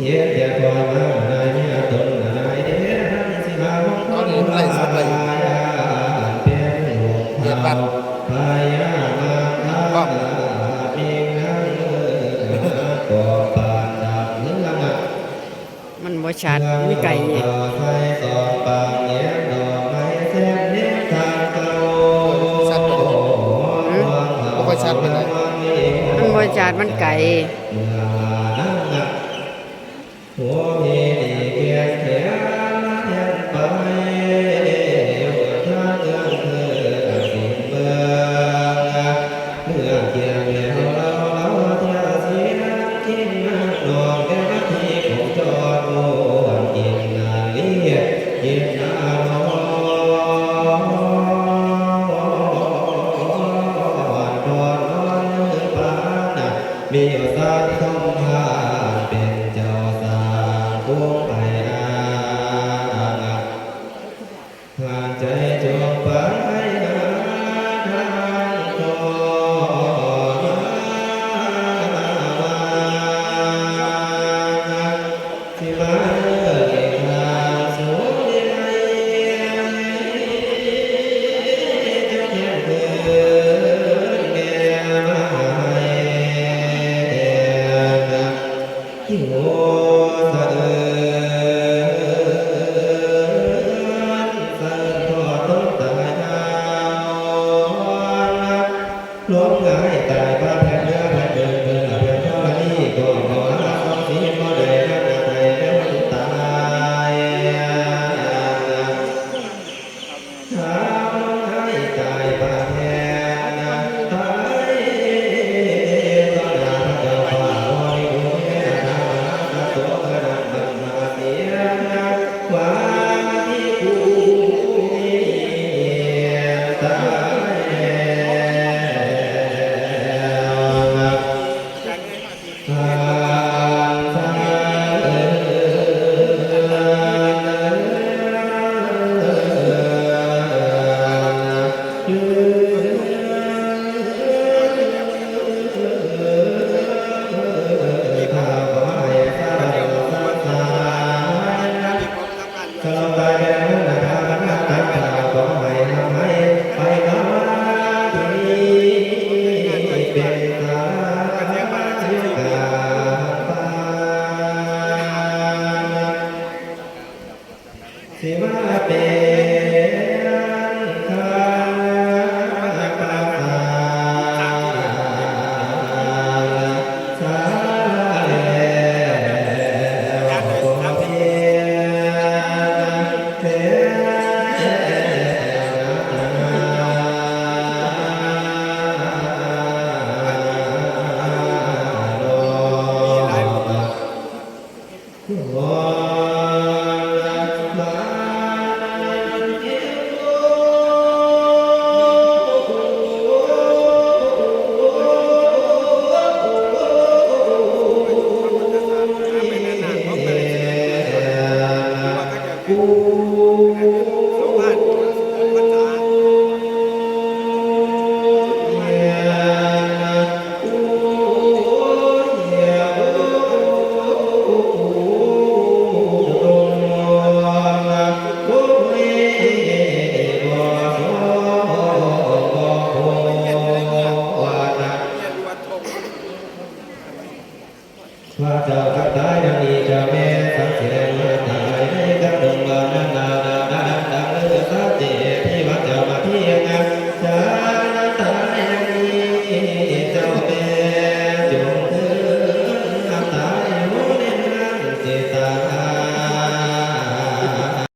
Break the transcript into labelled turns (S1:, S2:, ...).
S1: เยอะแยะกว่ามาหายาตนหายเด้หันสิหาวงตอนนี้มันไล่สับไล่เป็นวงเรียนบัตรพายามาคาเพียงหันก่อปานดำเนื้อละ
S2: มันบ่ชัดมีไก่เนี่ย
S1: มันบ่ชัดมันไก่ มีสารทอง Yeah. Sevara Oh.